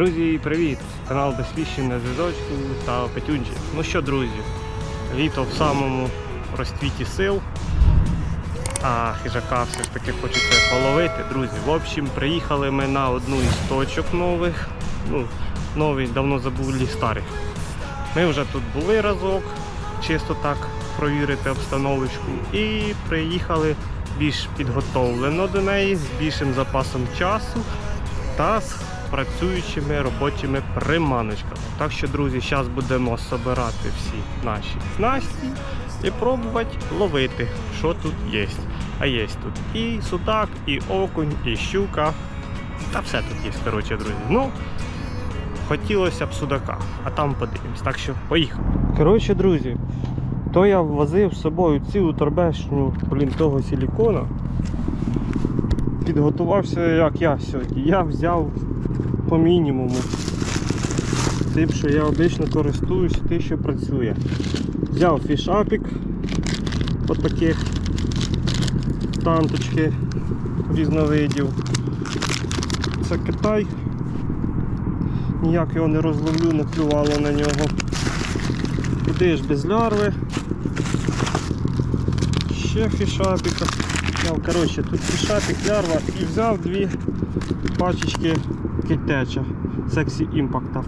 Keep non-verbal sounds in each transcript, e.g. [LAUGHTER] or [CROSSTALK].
Друзі, привіт! Канал Досліщень на зв'язочку та Петюнчик. Ну що, друзі, літо в самому розцвіті сил, а хижака все ж таки хочеться половити. Друзі, в общем, приїхали ми на одну із точок нових. Ну, нові, давно забули старих. Ми вже тут були разок, чисто так провірити обстановочку. І приїхали більш підготовлено до неї, з більшим запасом часу та з працюючими робочими приманочками. Так що, друзі, зараз будемо збирати всі наші снасті і пробувати ловити, що тут є. А є тут і судак, і окунь, і щука. Та все тут є, коротше, друзі. Ну, хотілося б судака, а там подивимось. Так що поїхали. Коротше, друзі, то я возив з собою цілу торбешню, блін, того силікона. Підготувався як я сьогодні. Я взяв по мінімуму. Тим, що я обично користуюсь, те, що працює. Взяв фішапік от танточки різновидів. Це Китай. Ніяк його не розловлю, не клювало на нього. Куди ж без лярви. Ще фішапіка. Ну, коротше, тут фішапік, лярва і взяв дві пачечки китеча Sexy Impact.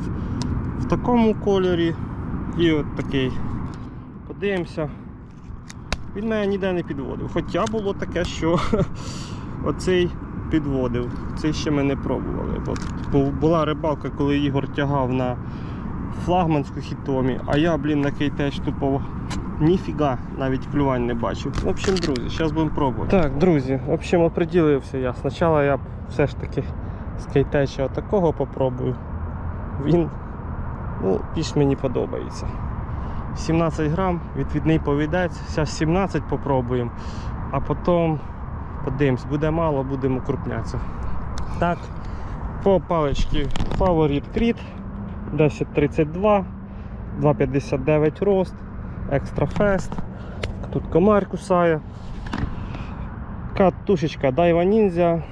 В такому кольорі і от такий. Подивимося. Він мене ніде не підводив. Хоча було таке, що [LAUGHS] оцей підводив. Цей ще ми не пробували. Бо була рибалка, коли Ігор тягав на флагманську хітомі, а я, блін, на кейтеч тупо ніфіга навіть клювань не бачив. В общем, друзі, зараз будемо пробувати. Так, друзі, в общем, оприділився я. Спочатку я все ж таки з кейтеча такого попробую. Він ну, більш мені подобається. 17 грам, відвідний повідець, зараз 17 попробуємо, а потім подивимось, буде мало, будемо крупнятися. Так, по паличці Favorit Crit 1032, 2,59 рост, Fast. Тут комар кусає. Катушечка Daiwa Ninja.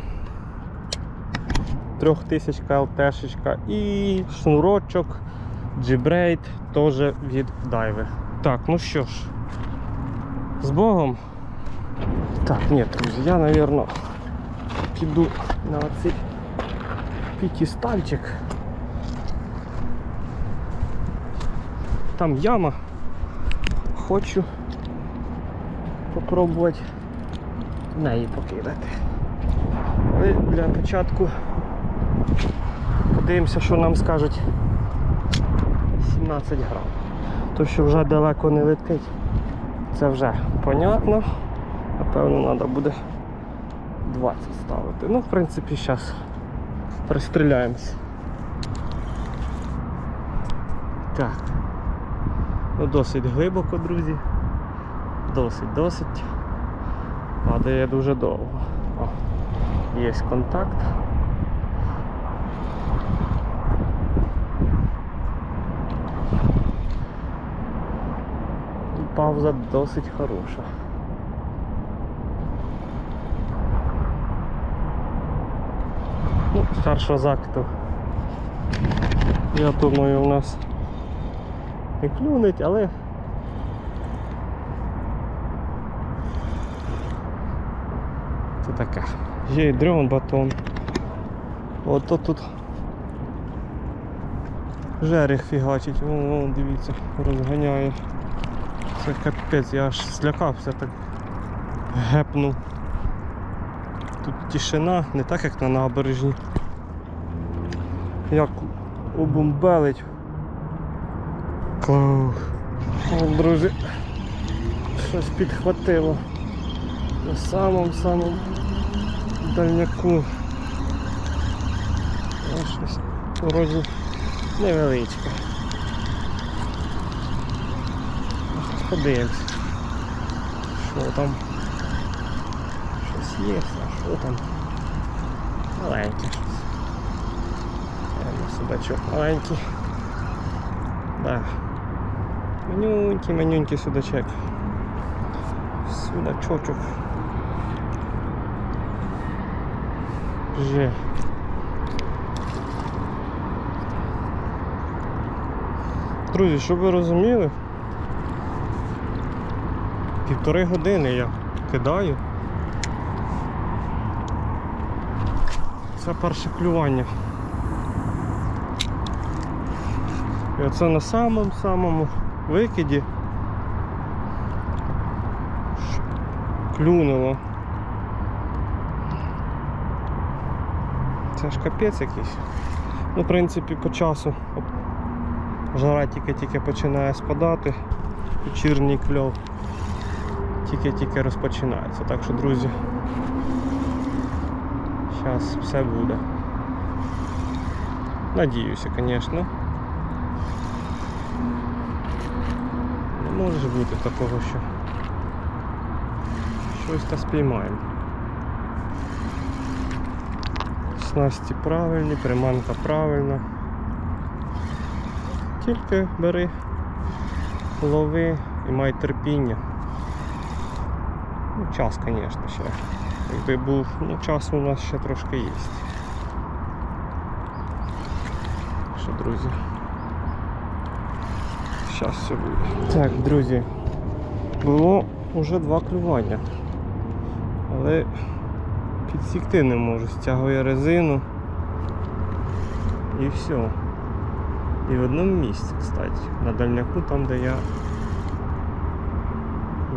3000 ЛТшечка і шнурочок G-Braid теж від Дайви. Так, ну що ж, з Богом. Так, ні, друзі, я, напевно, піду на цей п'ятистальчик. Там яма. Хочу попробувати неї покидати. Але для початку подивимося, що нам скажуть 17 грам. То, що вже далеко не летить, це вже понятно. Напевно, треба буде 20 ставити. Ну, в принципі, зараз пристріляємось. Так. Ну, досить глибоко, друзі. Досить, досить. Падає дуже довго. О, є контакт. Пауза досить хороша. Ну, старшого акту. Я думаю, у нас не клюнуть, але це таке. Є і дрон батон. Ото тут жерех фігачить, вон, вон, дивіться, розганяє. Це капець, я аж злякався так гепнув. Тут тишина, не так як на набережні. Як обомбелить. О, друзі, щось підхватило. На самому-самому дальняку. щось вроді невеличке. Подивимось. Що там? Щось є, а що там? Маленьке щось. Е, Судачок маленький. Да. Манюнький, манюнький судачок. Судачочок. Же. Друзі, щоб ви розуміли, півтори години я кидаю. Це перше клювання. І оце на самому-самому викиді клюнуло. Це ж капець якийсь. Ну, в принципі, по часу жара тільки-тільки починає спадати, вечірній кльов тільки-тільки розпочинається. Так що, друзі, зараз все буде. Надіюся, звісно. Не може бути такого, що щось та спіймаємо. Снасті правильні, приманка правильна. Тільки бери, лови і май терпіння. Ну, час, звісно, ще. Якби був, ну час у нас ще трошки є. Що, друзі? Зараз все буде. Так, друзі, було вже два клювання. Але підсікти не можу. Стягує резину. І все. І в одному місці, кстати. На дальняку, там де я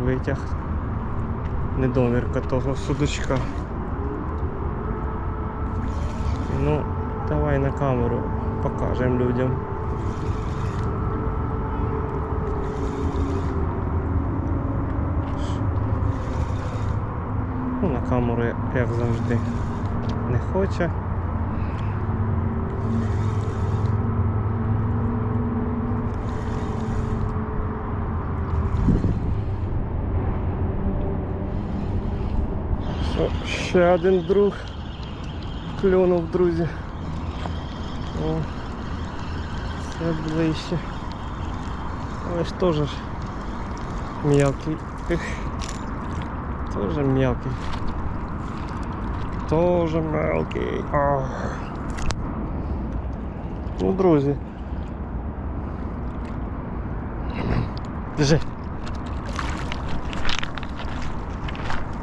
витяг недомірка того судочка. Ну, давай на камеру покажемо людям. Камеру, як завжди, не хоче. О, ще один друг клюнув, друзі. О, це ближче. Але ж теж. Ех. Тоже мелкий. Тоже мелкий. Ну, друзі. Держи.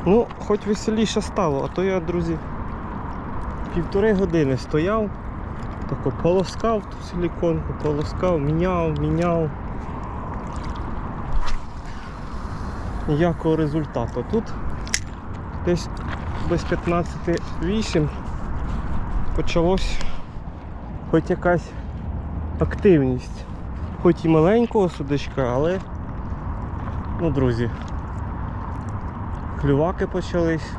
Ну, хоч веселіше стало, а то я, друзі, півтори години стояв, тако полоскав ту силіконку, полоскав, міняв, міняв. Ніякого результату. Тут десь без 15.8 почалось хоч якась активність. Хоч і маленького судачка, але, ну, друзі, клюваки почались.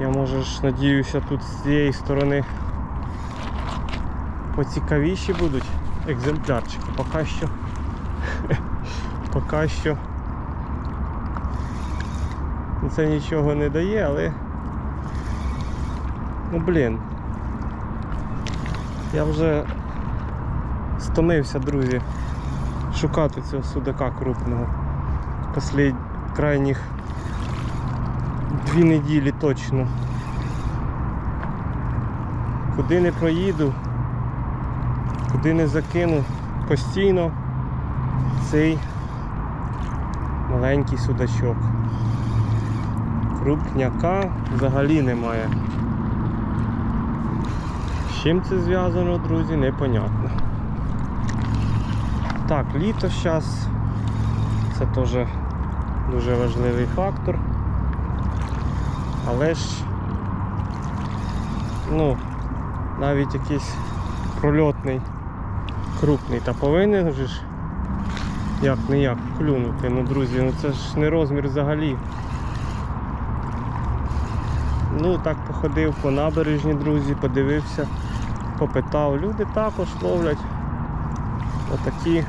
Я може ж надіюся тут з цієї сторони поцікавіші будуть екземплярчики. Поки що. [LAUGHS] Поки що. Це нічого не дає, але. Ну блін. Я вже стомився, друзі, шукати цього судака крупного. Послід крайніх дві неділі точно. Куди не проїду, куди не закину, постійно цей маленький судачок. Крупняка взагалі немає. З чим це зв'язано, друзі, непонятно. Так, літо зараз це теж дуже важливий фактор. Але ж ну, навіть якийсь прольотний крупний та повинен же ж як не як клюнути. Ну, друзі, ну це ж не розмір взагалі. Ну так походив по набережні, друзі, подивився. попитав, люди також ловлять отакі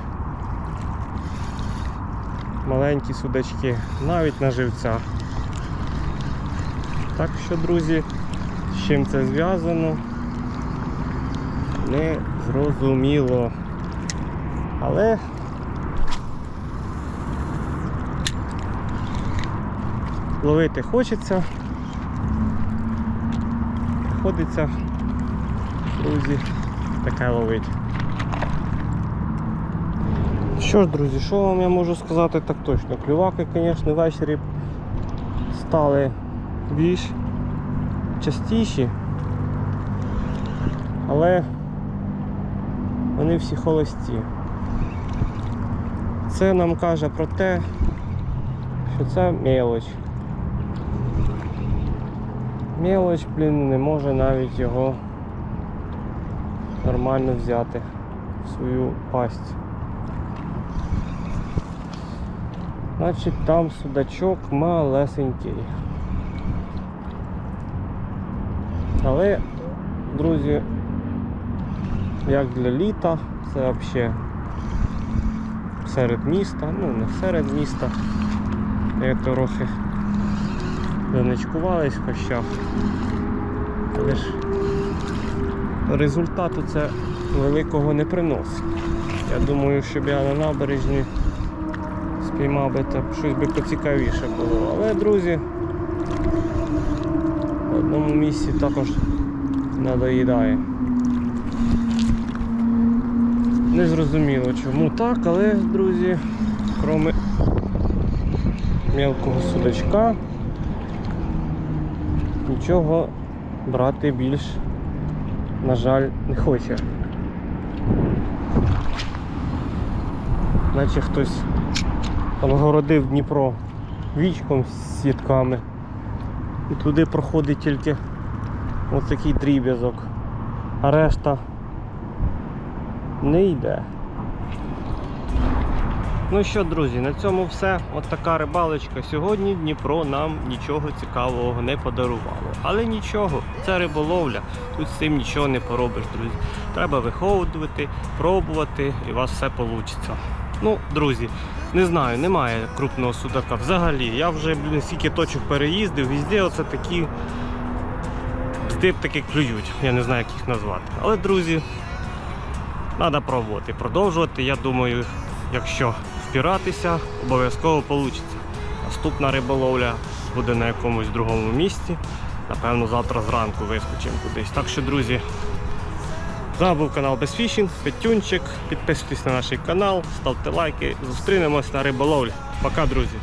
маленькі судачки, навіть на живця. Так що, друзі, з чим це зв'язано, не зрозуміло. Але ловити хочеться. Приходиться, друзі, таке ловить. Що ж, друзі, що вам я можу сказати так точно? Клюваки, звісно, ввечері стали більш частіші, але вони всі холості. Це нам каже про те, що це мелоч. Мелоч, блін, не може навіть його нормально взяти в свою пасть. Значить там судачок малесенький. Але, друзі, як для літа, це взагалі серед міста, ну не серед міста. Я трохи заничкувались хоча. Але ж результату це великого не приносить. Я думаю, щоб я на набережні спіймав би то щось би поцікавіше було. Але, друзі, в одному місці також надоїдає. Не зрозуміло чому так, але, друзі, кроме мелкого судачка, нічого брати більш, на жаль, не хоче. Наче хтось обгородив Дніпро вічком з сітками. І туди проходить тільки ось такий дріб'язок, а решта не йде. Ну що, друзі, на цьому все. От така рибалочка. Сьогодні Дніпро нам нічого цікавого не подарувало. Але нічого, це риболовля. Тут з цим нічого не поробиш, друзі. Треба виходувати, пробувати, і у вас все вийде. Ну, друзі, не знаю, немає крупного судака взагалі. Я вже блін, скільки точок переїздив, везде оце такі бзди таки клюють. Я не знаю, як їх назвати. Але, друзі, треба пробувати, продовжувати. Я думаю, якщо спіратися, обов'язково вийде. Наступна риболовля буде на якомусь другому місці. Напевно, завтра зранку вискочимо кудись. Так що, друзі, з вами був канал Безфішінг, Петюнчик. Підписуйтесь на наш канал, ставте лайки. Зустрінемось на риболовлі. Пока, друзі.